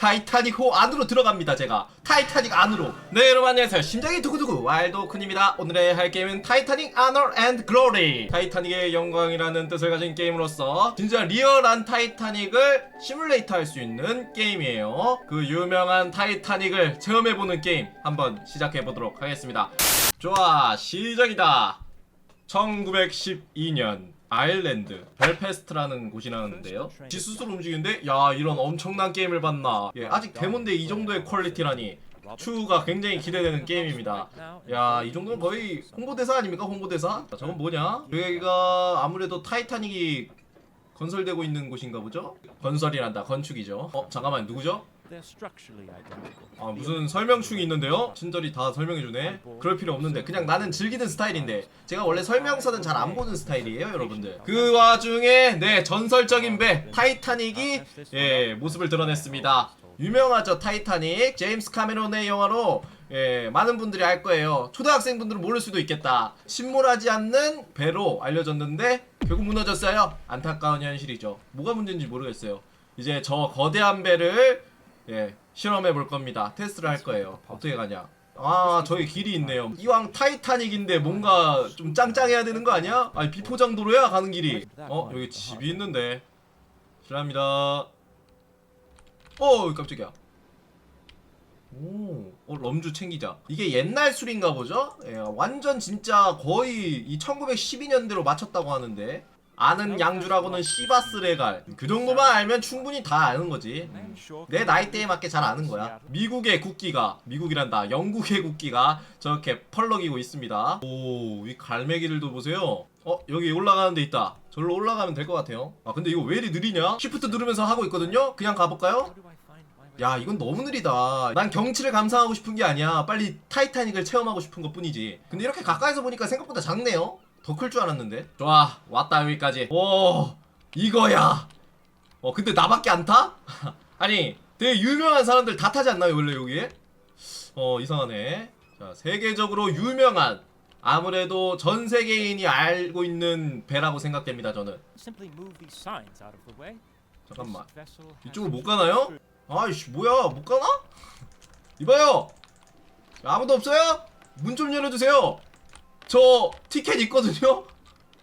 타이타닉 호 안으로 들어갑니다 제가. 타이타닉 안으로. 네 여러분 안녕하세요. 심장이 두구두구 와일드오큰입니다. 오늘의 할 게임은 타이타닉 아너 앤드 글로리 타이타닉의 영광이라는 뜻을 가진 게임으로서 진짜 리얼한 타이타닉을 시뮬레이터 할 수 있는 게임이에요. 그 유명한 타이타닉을 체험해보는 게임 한번 시작해보도록 하겠습니다. 좋아 시작이다. 1912년 아일랜드 벨페스트라는 곳이 나왔는데요. 지수스로 움직이는데 야 이런 엄청난 게임을 봤나. 예, 아직 데몬데 이 정도의 퀄리티라니. 추후가 굉장히 기대되는 게임입니다. 야 이 정도면 거의 홍보대사 아닙니까 홍보대사? 자, 저건 뭐냐? 여기가 아무래도 타이타닉이 건설되고 있는 곳인가 보죠? 건설이란다 건축이죠. 어 잠깐만 누구죠 아 무슨 설명충이 있는데요? 친절히 다 설명해주네. 그럴 필요 없는데 그냥 나는 즐기는 스타일인데 제가 원래 설명서는 잘 안 보는 스타일이에요 여러분들. 그 와중에 네 전설적인 배 타이타닉이 예 모습을 드러냈습니다. 유명하죠 타이타닉. 제임스 카메론의 영화로 예 많은 분들이 알 거예요. 초등학생분들은 모를 수도 있겠다. 침몰하지 않는 배로 알려졌는데 결국 무너졌어요. 안타까운 현실이죠. 뭐가 문제인지 모르겠어요. 이제 저 거대한 배를 예, 실험해 볼 겁니다. 테스트를 할 거예요. 어떻게 가냐? 아, 저기 길이 있네요. 이왕 타이타닉인데 뭔가 좀 짱짱해야 되는 거 아니야? 아니, 비포장 도로야 가는 길이. 어, 여기 집이 있는데. 실례합니다. 어, 깜짝이야. 오, 어, 럼주 챙기자. 이게 옛날 술인가 보죠? 예, 완전 진짜 거의 이 1912년대로 맞췄다고 하는데. 아는 양주라고는 시바스레갈. 그 정도만 알면 충분히 다 아는 거지. 음. 내 나이대에 맞게 잘 아는 거야. 미국의 국기가, 미국이란다. 영국의 국기가 저렇게 펄럭이고 있습니다. 오, 이 갈매기들도 보세요. 어, 여기 올라가는 데 있다. 절로 올라가면 될 것 같아요. 아, 근데 이거 왜 이리 느리냐? 시프트 누르면서 하고 있거든요? 그냥 가볼까요? 야, 이건 너무 느리다. 난 경치를 감상하고 싶은 게 아니야. 빨리 타이타닉을 체험하고 싶은 것 뿐이지. 근데 이렇게 가까이서 보니까 생각보다 작네요? 더 클 줄 알았는데. 좋아, 왔다, 여기까지. 오, 이거야. 어, 근데 나밖에 안 타? 아니, 되게 유명한 사람들 다 타지 않나요, 원래 여기에? 어, 이상하네. 자, 세계적으로 유명한, 아무래도 전 세계인이 알고 있는 배라고 생각됩니다, 저는. 잠깐만. 이쪽으로 못 가나요? 아이씨, 뭐야, 못 가나? 이봐요! 아무도 없어요? 문 좀 열어주세요! 저 티켓 있거든요?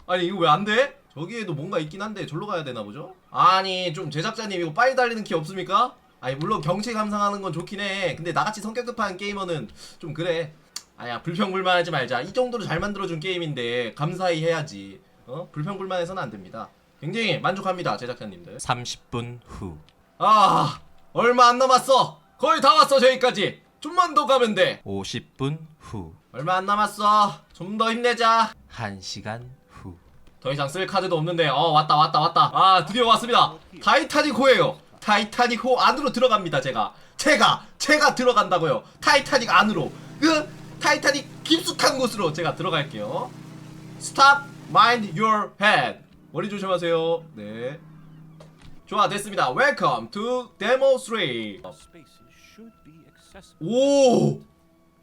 아니, 이거 왜 안 돼? 저기에도 뭔가 있긴 한데, 절로 가야 되나 보죠? 아니, 좀 제작자님, 이거 빨리 달리는 키 없습니까? 아니, 물론 경치 감상하는 건 좋긴 해. 근데 나같이 성격 급한 게이머는 좀 그래. 아야, 불평불만하지 말자. 이 정도로 잘 만들어준 게임인데, 감사히 해야지. 어? 불평불만해서는 안 됩니다. 굉장히 만족합니다, 제작자님들. 30분 후. 아 얼마 안 남았어 거의 다 왔어 저기까지 좀만 더 가면 돼 50분 후. 얼마 안 남았어. 좀 더 힘내자. 1시간 후. 더 이상 쓸 카드도 없는데 어 왔다 왔다 왔다. 아 드디어 왔습니다. 타이타닉 호예요. 타이타닉 호 안으로 들어갑니다 제가. 제가 제가 들어간다고요. 타이타닉 안으로. 그 타이타닉 깊숙한 곳으로 제가 들어갈게요. Stop mind your head. 머리 조심하세요. 네. 좋아 됐습니다. Welcome to Demo 3 오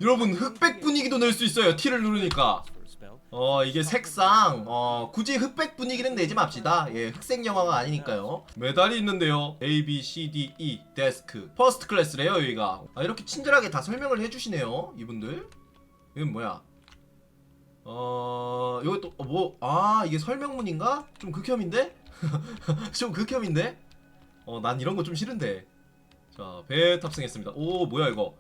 여러분 흑백 분위기도 낼 수 있어요. T를 누르니까. 어 이게 색상. 어 굳이 흑백 분위기는 내지 맙시다. 예 흑색 영화가 아니니까요. 메달이 있는데요. A B C D E 데스크. 퍼스트 클래스래요 여기가. 아 이렇게 친절하게 다 설명을 해주시네요 이분들. 이건 뭐야? 어 이거 또뭐아 이게 설명문인가? 좀 극혐인데? 좀 극혐인데? 어 난 이런 거 좀 싫은데. 자 배 탑승했습니다. 오 뭐야 이거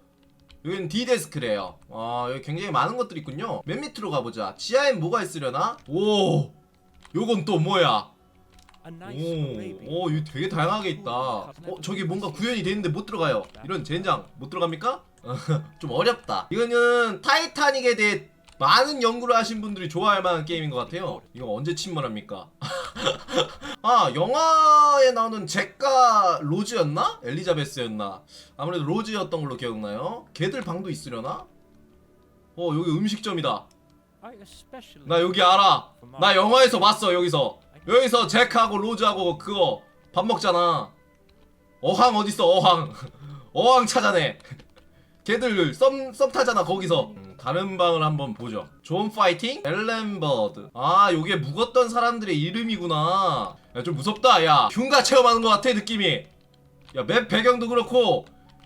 여기는 D데스크래요. 아 여기 굉장히 많은 것들이 있군요. 맨 밑으로 가보자. 지하엔 뭐가 있으려나? 오 요건 또 뭐야? 오, 오 이거 되게 다양하게 있다. 어 저기 뭔가 구현이 돼 있는데 못 들어가요. 이런 젠장 못 들어갑니까? 좀 어렵다. 이거는 타이타닉에 대해 많은 연구를 하신 분들이 좋아할 만한 게임인 것 같아요 이거 언제 침몰합니까? 아 영화에 나오는 잭과 로즈였나? 엘리자베스였나? 아무래도 로즈였던 걸로 기억나요? 걔들 방도 있으려나? 어 여기 음식점이다 나 여기 알아 나 영화에서 봤어 여기서 여기서 잭하고 로즈하고 그거 밥 먹잖아 어항 어딨어 어항 어항 찾아내 걔들 썸, 썸 타잖아 거기서 음, 다른 방을 한번 보죠. 존 파이팅? 엘렌버드. 아 요게 묵었던 사람들의 이름이구나. 야 좀 무섭다. 야 흉가 체험하는 것 같아 느낌이. 야 맵 배경도 그렇고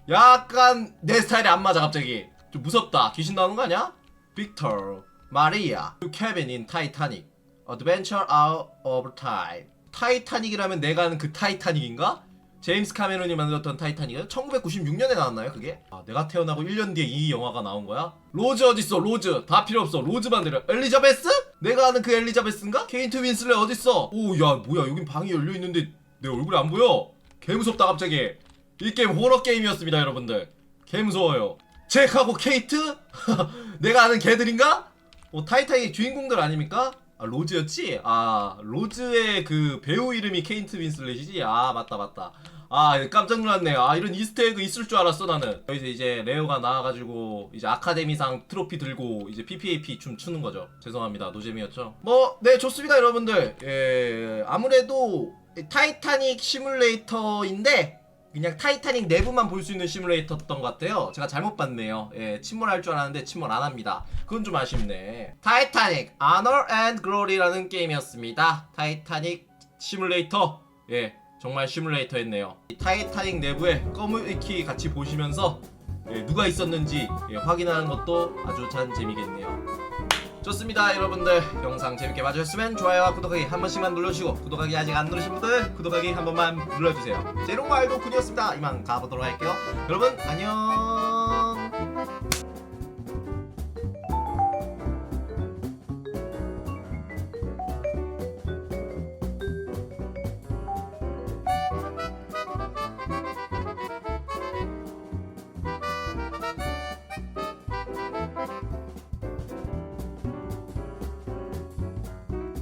약간 내 스타일이 안 맞아 갑자기. 좀 무섭다. 귀신 나오는 거 아니야? 빅터 마리아 케빈 인 타이타닉. Adventure Out of Time. 타이타닉이라면 내가 아는 그 타이타닉인가? 제임스 카메론이 만들었던 타이타닉은 1996년에 나왔나요 그게? 아 내가 태어나고 1년 뒤에 이 영화가 나온 거야? 로즈 어딨어 로즈 다 필요 없어 로즈 만들어 엘리자베스? 내가 아는 그 엘리자베스인가? 케인트 윈슬렛 어딨어? 오 야 뭐야 여긴 방이 열려있는데 내 얼굴이 안 보여 개 무섭다 갑자기 이 게임 호러 게임이었습니다 여러분들 개 무서워요 잭하고 케이트? 내가 아는 개들인가? 어, 타이타닉 주인공들 아닙니까? 아 로즈였지? 아 로즈의 그 배우 이름이 케인트 윈슬렛이지? 아 맞다 맞다. 아 깜짝 놀랐네. 아 이런 이스터에그 있을 줄 알았어 나는. 여기서 이제 레오가 나와가지고 이제 아카데미상 트로피 들고 이제 PPAP 춤 추는 거죠. 죄송합니다. 노잼이었죠? 뭐 네 좋습니다 여러분들. 예 아무래도 타이타닉 시뮬레이터인데 그냥 타이타닉 내부만 볼 수 있는 시뮬레이터였던 것 같아요. 제가 잘못 봤네요. 예, 침몰할 줄 알았는데 침몰 안 합니다. 그건 좀 아쉽네. 타이타닉 Honor and Glory라는 게임이었습니다. 타이타닉 시뮬레이터. 예, 정말 시뮬레이터였네요. 이 타이타닉 내부에 커뮤니티 같이 보시면서 예, 누가 있었는지 예, 확인하는 것도 아주 참 재미겠네요. 좋습니다 여러분들. 영상 재밌게 봐주셨으면 좋아요와 구독하기 한 번씩만 눌러주시고 구독하기 아직 안 누르신 분들 구독하기 한 번만 눌러주세요. 제롱와일드 군이었습니다. 이만 가보도록 할게요. 여러분 안녕